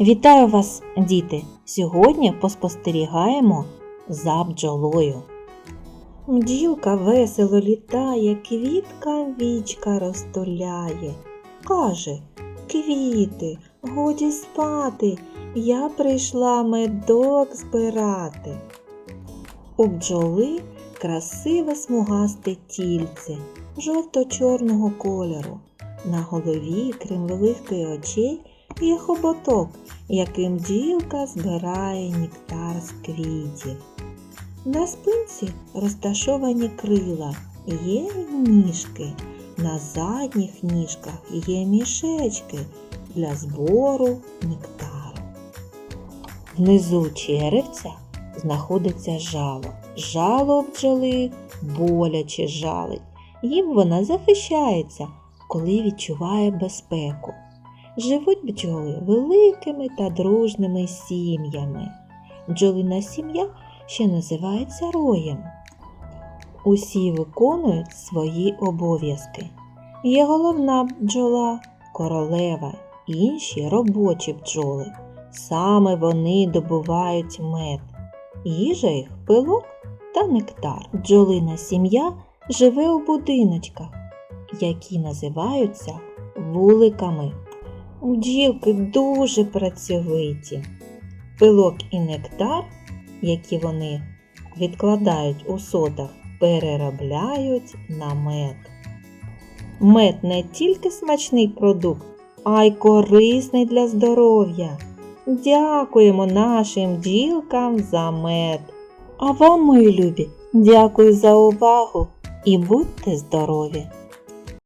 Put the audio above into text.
Вітаю вас, діти! Сьогодні поспостерігаємо за бджолою. Бджілка весело літає, квітка вічка розтуляє. Каже, квіти, годі спати, я прийшла медок збирати. У бджоли красиве смугасте тільце жовто-чорного кольору. На голові, крім великих очей, є хоботок, яким бджілка збирає нектар з квітів. На спинці розташовані крила, є ніжки. На задніх ніжках є мішечки для збору нектару. Внизу черевця знаходиться жало. Жало бджоли боляче жалить. Їм вона захищається, коли відчуває безпеку. Живуть бджоли великими та дружними сім'ями. Бджолина сім'я ще називається роєм. Усі виконують свої обов'язки. Є головна бджола, королева, інші робочі бджоли. Саме вони добувають мед. Їжа їх пилок та нектар. Бджолина сім'я живе у будиночках, які називаються вуликами. Бджілки дуже працьовиті. Пилок і нектар, які вони відкладають у сотах, переробляють на мед. Мед не тільки смачний продукт, а й корисний для здоров'я. Дякуємо нашим бджілкам за мед. А вам, мої любі, дякую за увагу і будьте здорові!